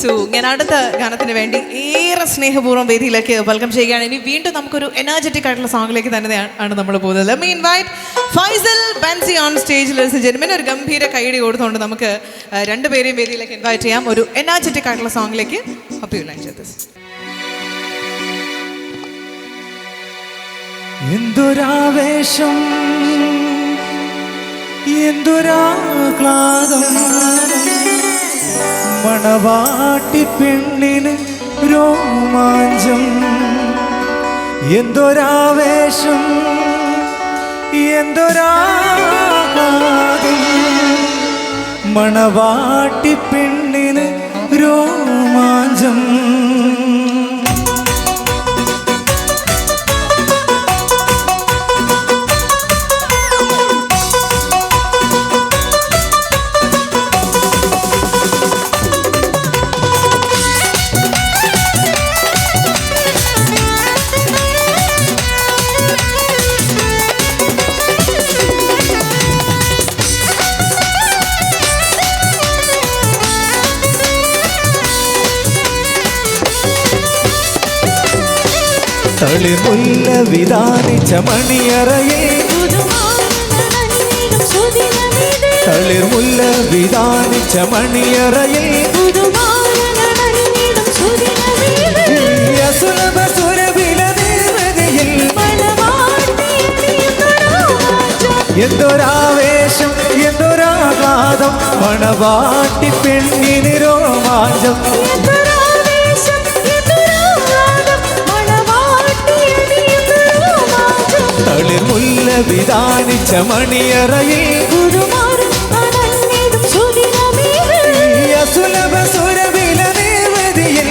So ഞാൻ അടുത്ത ഗാനത്തിന് വേണ്ടി ഏറെ സ്നേഹപൂർവം വേദിയിലേക്ക് വെൽക്കം ചെയ്യുകയാണ്. ഇനി വീണ്ടും നമുക്കൊരു എനർജറ്റിക് ആയിട്ടുള്ള സോങ്ങിലേക്ക് തന്നെയാണ് ആണ് നമ്മൾ പോകുന്നത്. മീൻ വൈറ്റ് ഫൈസൽ ബൻസി ഓൺ സ്റ്റേജിൽ ജെന്മിന് ഒരു ഗംഭീര കൈയടി കൊടുത്തുകൊണ്ട് നമുക്ക് രണ്ടുപേരെയും വേദിയിലേക്ക് ഇൻവൈറ്റ് ചെയ്യാം. ഒരു എനർജറ്റിക് ആയിട്ടുള്ള സോങ്ങിലേക്ക് ഹോപ്പ് ലൈൻ ദിസ് എന്തൊരാവേശം എന്തൊരാഹ്ലാദം. മണവാട്ടി പെണ്ണിന് രോമാഞ്ചം. എന്തൊരാവേശം എന്തൊരാകാതെ മണവാട്ടി പെണ്ണിന് രോമാഞ്ചം. തളിമുല്ല വിധാനിച്ച മണിയറയെ തളിർമുല്ല വിധാനിച്ച മണിയറയെ അസുലഭ സുരവില ദേവതയിൽ എന്തൊരാവേശം എന്തൊരാഘാതം മണവാട്ടി പെണ്ണിന് രോമാഞ്ചം വിധാനിച്ച മണിയറയിൽ അസുലഭ സുരവില ദേവതയിൽ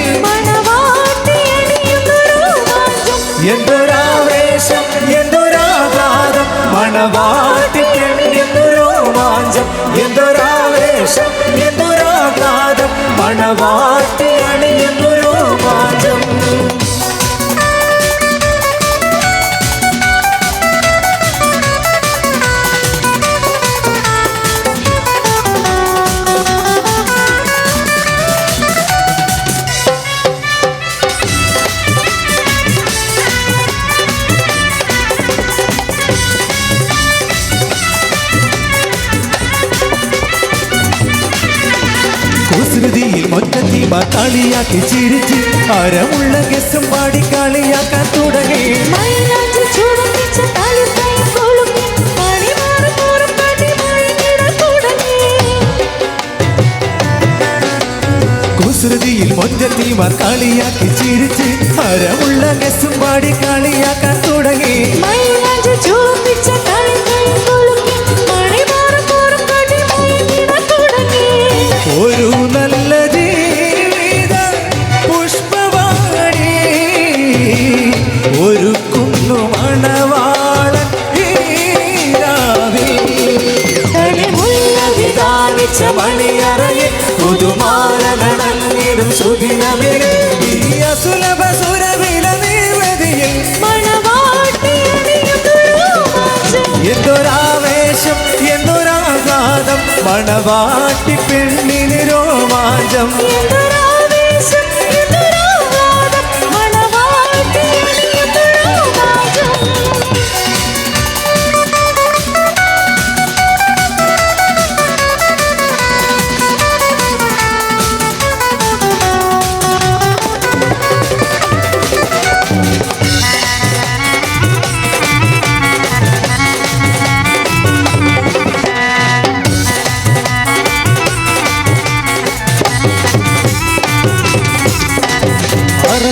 എന്തൊരാവേശം എന്തൊരാഘാതം. മണവാട്ടി പെണ്ണിന് രോമാഞ്ചം. എന്തൊരാവേശം എന്തൊരാഘാതം. മണവാട്ടി അണിയുന്നു മൊത്തത്തി കളിയാക്കി ചിരിച്ച് അരമുള്ള ഗസം പാടി കളിയാക്കാൻ തുടങ്ങി. കുസൃതിയിൽ മൊത്തത്തി കളിയാക്കി ചിരിച്ച് അരമുള്ള ഗസും പാടി കളിയാക്കാൻ തുടങ്ങി. ഒരു മണിയറയിൽ പുതുമാല നടന്നിടും സുദിനമിൽ ഈ അസുലഭ സുരവില നിർവതിയിൽ എന്തൊരാവേശം എന്തൊരാഘാതം. മണവാട്ടി പെണ്ണിന് രോമാഞ്ചം.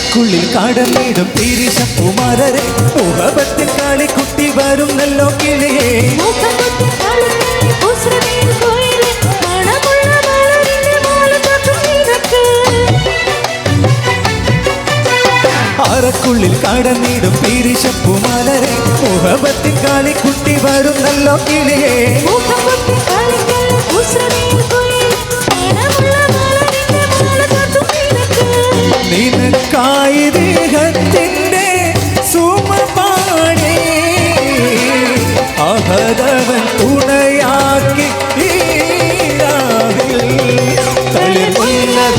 അറക്കുള്ളിൽ കടന്നിടും തിരിശപ്പുമാരരെ മുഖപത്തിൽ കാളിക്കുട്ടി വരുന്നല്ലോ കിളിയേ അറക്കുള്ളിൽ കടന്നിടും തിരിശപ്പുമാലരെ മുഖപത്തിൽ കാളിക്കുട്ടി വരുന്നല്ലോ കിളിയേ നിനക്കായി ദേഹത്തിന്റെ സുമപാടേ അഹദവൻ തുണയാക്കി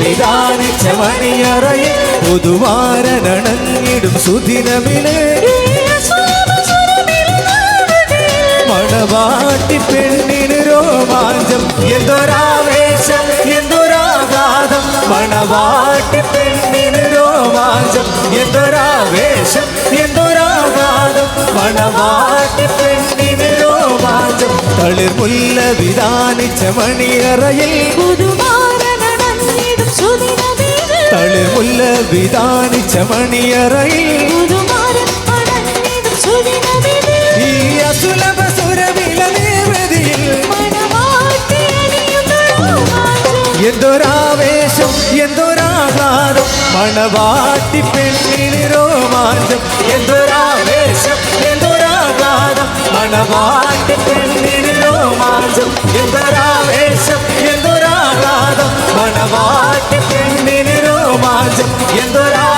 വിധാനിച്ച മണിയറയിൽ പുതുവാരനണങ്ങിടും സുദിനമിലേ. മണവാട്ടി പെണ്ണിന് രോമാഞ്ചം എന്തൊരാവേശം എന്തൊരാഘാതം. മണവാട്ടി പെണ്ണിന് രോമാഞ്ചം എന്തൊരാവേശം എന്തൊരാഘാതം മണവാട്ടി പെണ്ണിന് രോമാഞ്ചം. തളിർമുല്ല വിധാനിച്ച മണിയറയിൽ തളിർമുല്ല വിധാനിച്ച മണിയറയിൽ ഈ അസുലഭ സുരവില എന്തൊരാഘാതം മണവാട്ടി പെണ്ണിന് രോമാഞ്ചം എന്തൊരാവേശം എന്തൊരാഘാതം മണവാട്ടി പെണ്ണിന് രോമാഞ്ചം എന്തൊരാവേശം എന്തൊരാഘാതം മണവാട്ടി പെണ്ണിന് രോമാഞ്ചം എന്തൊരാവേശം